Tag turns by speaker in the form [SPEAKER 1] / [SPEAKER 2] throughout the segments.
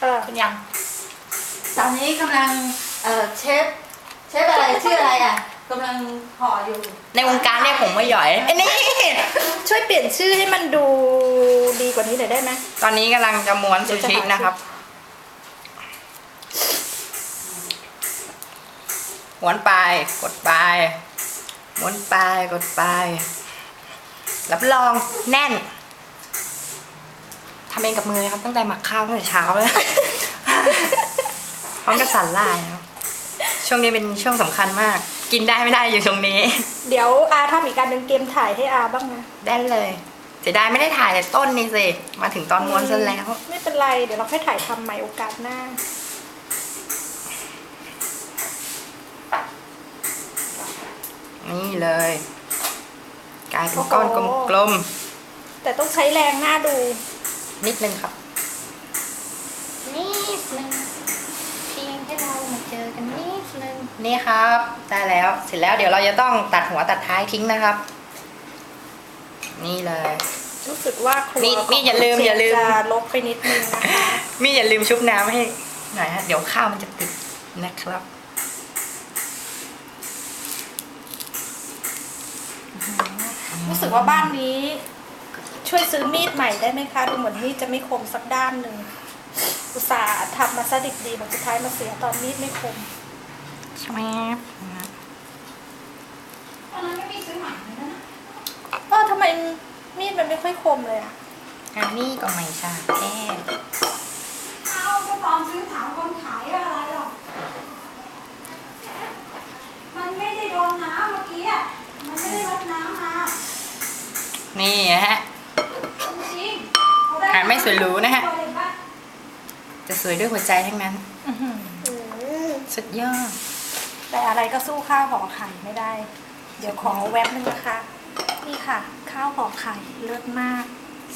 [SPEAKER 1] เออ
[SPEAKER 2] คุณยัง
[SPEAKER 3] ตอนนี้กำลังเอ่อเชฟเชฟอะไรชื่ออะไรอะกำลังห่ออยู่
[SPEAKER 2] ในวงการเรียกผมว่าหยอยไอ้นี่
[SPEAKER 1] ช่วยเปลี่ยนชื่อให้มันดูดีกว่านี้หน่อยได้ไหม
[SPEAKER 2] ตอนนี้กำลังจะม้วนซูชินะครับ ม้วนไปกดไป ม้วนไปกดไป รับรองแน่น ทำเองกับมือเลยครับ ตั้งแต่หมักข้าวตั้งแต่เช้าเลยพร้อมกับสาหร่ายนะครับช่วงนี้เป็นช่วงสำคัญมาก กินได้ไม่ได้อยู่ตรงนี้
[SPEAKER 1] เดี๋ยวอาทำอีกการหนึ่งเกมถ่ายให้อาบ้างนะ
[SPEAKER 2] ได้เลยเสียดายไม่ได้ถ่ายแต่ต้นนี่สิมาถึงตอนม้วนซะแล้ว
[SPEAKER 1] ไม่เป็นไร เดี๋ยวเราค่อยถ่ายทำใหม่โอกาสหน้า
[SPEAKER 2] นี่เลย กลายเป็นก้อนกลม
[SPEAKER 1] แต่ต้องใช้แรงหน้าดู
[SPEAKER 2] ๆ นิดนึงครับนิดนึงเพียงแค่เรามาเจอกันนิดนึงนี่ครับ ได้แล้วเสร็จแล้วเดี๋ยวเราจะต้องตัดหัวตัดท้ายทิ้งนะครับ นี่เลย
[SPEAKER 1] รู้สึกว่าครัว
[SPEAKER 2] นี่นี่อย่าลืม
[SPEAKER 1] ขง
[SPEAKER 2] อย่าลืม
[SPEAKER 1] จะลบไปนิดนึงนะคะ
[SPEAKER 2] มี่อย่าลืมชุบน้ำให้หน่อยฮะเดี๋ยวข้าวมันจะติดนะครับ
[SPEAKER 1] รู้สึกว่าบ้านนี้ ช่วยซื้อมีดใหม่ได้ไหมคะ ดูเหมือนมีดจะไม่คมสักด้านหนึ่ง อุตส่าห์ทำมาซะดิบดีแต่สุดท้ายมาเสียตอนมีดไม่คม
[SPEAKER 2] ใช่ไหม
[SPEAKER 3] ตอนนั้นไม่มีซื้อใหม่เลยนะ
[SPEAKER 1] เออทำไมมีดมันไม่ค่อยคมเลยอะ
[SPEAKER 2] อันนี้ก็ไม่ใช่แค่
[SPEAKER 3] เอาก็ตอนซื้อถามคนขายว่าอะไรหรอก มันไม่ได้โดนน้ำเมื่อกี้อะมันไม่ได้รดน้ำมา
[SPEAKER 2] นี่ฮะ ไม่สวยหรูนะฮะ
[SPEAKER 3] เห็นปะ
[SPEAKER 2] จะสวยด้วยหัวใจทั้งนั้นสุดยอด
[SPEAKER 1] แต่อะไรก็สู้ข้าวห่อไข่ไม่ได้ เดี๋ยวขอแวบนึงนะคะ นี่ค่ะ ข้าวห่อไข่เลิศมาก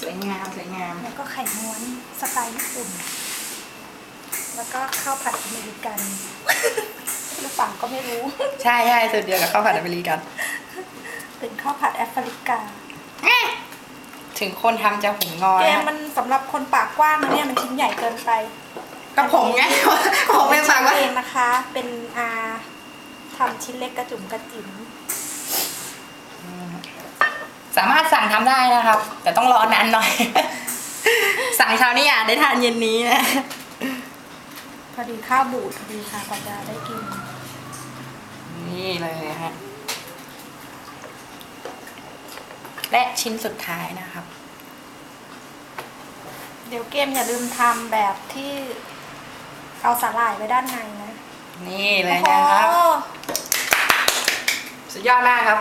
[SPEAKER 2] สวยงามสวยงาม
[SPEAKER 1] แล้วก็ไข่ม้วนสไตล์ญี่ปุ่น แล้วก็ข้าวผัดอเมริกันหรือเปล่าก็ไม่รู้
[SPEAKER 2] ใช่ใช่สุดเดียวกับข้าวผัดอเมริกัน
[SPEAKER 1] เป็นข้าวผัดแอฟริกา
[SPEAKER 2] ถึงคนทำจะหุงงอ
[SPEAKER 1] แก
[SPEAKER 2] นะ
[SPEAKER 1] มันสำหรับคนปากกว้างนะเนี่ยมันชิ้นใหญ่เกินไป
[SPEAKER 2] ก็ผมไง ผมเป็นปากว่า
[SPEAKER 1] เองนะคะ เป็นอาทำชิ้นเล็กกระจุ่มกระจิ๋ม
[SPEAKER 2] สามารถสั่งทำได้นะครับ แต่ต้องรอนานหน่อย สั่งเช้านี้อะได้ทานเย็นนี้นะ
[SPEAKER 1] พอดีข้าวบูดพอดีค่ะกว่าจะได้กิน
[SPEAKER 2] นี่เลยฮะ และชิ้นสุดท้ายนะครับ
[SPEAKER 1] เดี๋ยวเกมอย่าลืมทำแบบที่เอาสาหร่ายไว้ด้านในนะ
[SPEAKER 2] นี่เลยนะครับ
[SPEAKER 1] โอ้โห
[SPEAKER 2] สุดยอดมากครับ